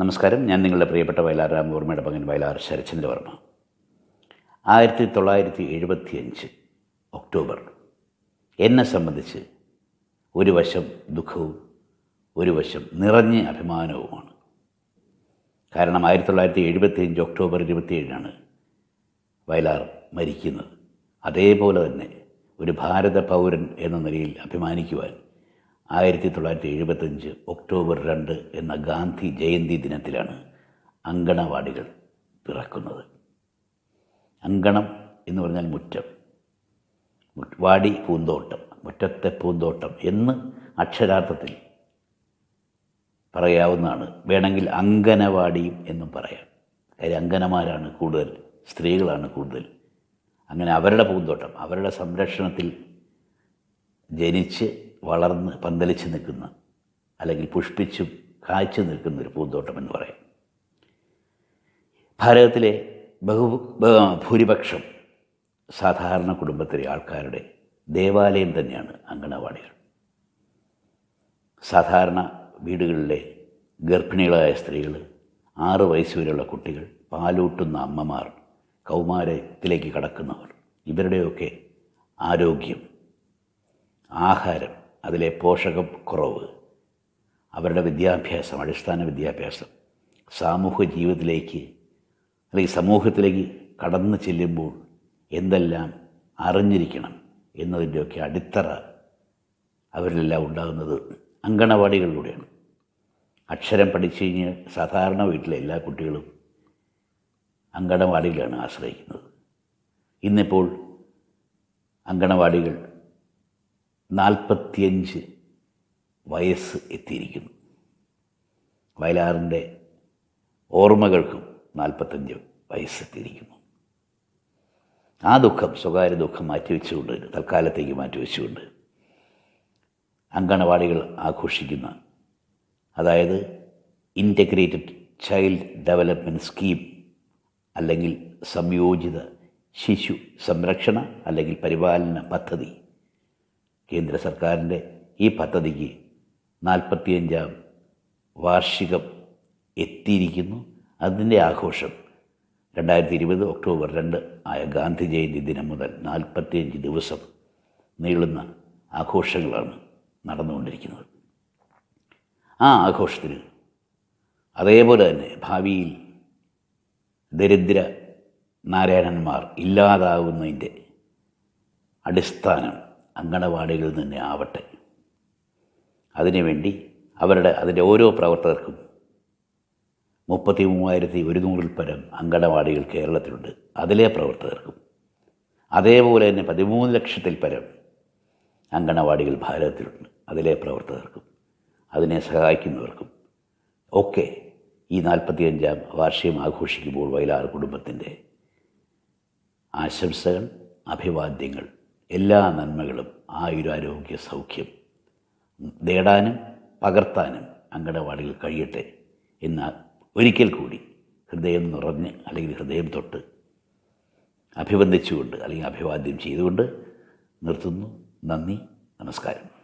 നമസ്കാരം. ഞാൻ നിങ്ങളുടെ പ്രിയപ്പെട്ട വയലാർ രാമവർമ്മയുടെ പങ്കൻ വയലാർ ശരചന്ദ്രവർമ്മ ആയിരത്തി തൊള്ളായിരത്തി എഴുപത്തി അഞ്ച് ഒക്ടോബർ. എന്നെ സംബന്ധിച്ച് ഒരു വശം ദുഃഖവും ഒരു വശം നിറഞ്ഞ അഭിമാനവുമാണ്. കാരണം ആയിരത്തി തൊള്ളായിരത്തി എഴുപത്തി അഞ്ച് ഒക്ടോബർ ഇരുപത്തിയേഴിനാണ് വയലാർ മരിക്കുന്നത്. അതേപോലെ തന്നെ ഒരു ഭാരത പൗരൻ എന്ന നിലയിൽ അഭിമാനിക്കുവാൻ ആയിരത്തി തൊള്ളായിരത്തി എഴുപത്തഞ്ച് ഒക്ടോബർ രണ്ട് എന്ന ഗാന്ധി ജയന്തി ദിനത്തിലാണ് അങ്കണവാടികൾ പിറക്കുന്നത്. അങ്കണം എന്ന് പറഞ്ഞാൽ മുറ്റം. വാടി പൂന്തോട്ടം മുറ്റത്തെ പൂന്തോട്ടം എന്ന് അക്ഷരാർത്ഥത്തിൽ പറയാവുന്നതാണ്. വേണമെങ്കിൽ അങ്കനവാടിയും എന്നും പറയാം. കാര്യം അങ്കനമാരാണ് കൂടുതൽ സ്ത്രീകളാണ് കൂടുതൽ. അങ്ങനെ അവരുടെ പൂന്തോട്ടം അവരുടെ സംരക്ഷണത്തിൽ ജനിച്ച് വളർന്ന് പന്തലിച്ച് നിൽക്കുന്ന അല്ലെങ്കിൽ പുഷ്പിച്ചും കാഴ്ച നിൽക്കുന്ന ഒരു പൂന്തോട്ടം എന്ന് പറയാം. ഭാരതത്തിലെ ബഹു ഭൂരിപക്ഷം സാധാരണ കുടുംബത്തിലെ ആൾക്കാരുടെ ദേവാലയം തന്നെയാണ് അങ്കണവാടികൾ. സാധാരണ വീടുകളിലെ ഗർഭിണികളായ സ്ത്രീകൾ ആറ് വയസ്സ് വരെയുള്ള കുട്ടികൾ പാലൂട്ടുന്ന അമ്മമാർ കൗമാരത്തിലേക്ക് കടക്കുന്നവർ ഇവരുടെയൊക്കെ ആരോഗ്യം ആഹാരം അതിലെ പോഷകക്കുറവ് അവരുടെ വിദ്യാഭ്യാസം അടിസ്ഥാന വിദ്യാഭ്യാസം സാമൂഹ്യ ജീവിതത്തിലേക്ക് അല്ലെങ്കിൽ സമൂഹത്തിലേക്ക് കടന്നു ചെല്ലുമ്പോൾ എന്തെല്ലാം അറിഞ്ഞിരിക്കണം എന്നതിന്റെയൊക്കെ അടിത്തറ അവരിലെല്ലാം ഉണ്ടാകുന്നത് അങ്കണവാടികളിലൂടെയാണ്. അക്ഷരം പഠിച്ചു കഴിഞ്ഞ് സാധാരണ വീട്ടിലെ എല്ലാ കുട്ടികളും അങ്കണവാടികളാണ് ആശ്രയിക്കുന്നത്. ഇന്നിപ്പോൾ അങ്കണവാടികൾ നാൽപ്പത്തിയഞ്ച് വയസ്സ് എത്തിയിരിക്കുന്നു. വയലാറിന്റെ ഓർമ്മകൾക്കും നാൽപ്പത്തഞ്ച് വയസ്സെത്തിയിരിക്കുന്നു ആ ദുഃഖം സ്വകാര്യ ദുഃഖം മാറ്റിവെച്ചുകൊണ്ട് തൽക്കാലത്തേക്ക് മാറ്റിവെച്ചുകൊണ്ട് അങ്കണവാടികൾ ആഘോഷിക്കുന്ന അതായത് ഇന്റഗ്രേറ്റഡ് ചൈൽഡ് ഡെവലപ്മെന്റ് സ്കീം അല്ലെങ്കിൽ സംയോജിത ശിശു സംരക്ഷണ അല്ലെങ്കിൽ പരിപാലന പദ്ധതി കേന്ദ്ര സർക്കാരിന്റെ ഈ പദ്ധതിക്ക് നാൽപ്പത്തിയഞ്ചാം വാർഷികം എത്തിയിരിക്കുന്നു. അതിന്റെ ആഘോഷം രണ്ടായിരത്തി ഇരുപത് ഒക്ടോബർ രണ്ട് ആയ ഗാന്ധി ജയന്തി ദിനം മുതൽ നാൽപ്പത്തിയഞ്ച് ദിവസം നീളുന്ന ആഘോഷങ്ങളാണ് നടന്നുകൊണ്ടിരിക്കുന്നത്. ആ ആഘോഷത്തിന് അതേപോലെ തന്നെ ഭാവിയിൽ ദരിദ്ര നാരായണന്മാർ ഇല്ലാതാവുന്നതിന്റെ അടിസ്ഥാനം അങ്കണവാടികളിൽ തന്നെ ആവട്ടെ. അതിനുവേണ്ടി അവരുടെ അതിന്റെ ഓരോ പ്രവർത്തകർക്കും മുപ്പത്തി മൂവായിരത്തി ഒരുന്നൂറിൽ പരം അങ്കണവാടികൾ കേരളത്തിലുണ്ട്. അതിലെ പ്രവർത്തകർക്കും അതേപോലെ തന്നെ പതിമൂന്ന് ലക്ഷത്തിൽ പരം അങ്കണവാടികൾ ഭാരതത്തിലുണ്ട്. അതിലെ പ്രവർത്തകർക്കും അതിനെ സഹായിക്കുന്നവർക്കും ഒക്കെ ഈ നാൽപ്പത്തിയഞ്ചാം വാർഷികം ആഘോഷിക്കുമ്പോൾ വയലാർ കുടുംബത്തിന്റെ ആശംസകൾ അഭിവാദ്യങ്ങൾ എല്ലാ നന്മകളും ആയുരാരോഗ്യ സൗഖ്യം നേടാനും പകർത്താനും അങ്കണവാടികൾ കഴിയട്ടെ എന്ന് ഒരിക്കൽ കൂടി ഹൃദയം നിറഞ്ഞ് അല്ലെങ്കിൽ ഹൃദയം തൊട്ട് അഭിവന്ദിച്ചുകൊണ്ട് അല്ലെങ്കിൽ അഭിവാദ്യം ചെയ്തുകൊണ്ട് നിർത്തുന്നു. നന്ദി നമസ്കാരം.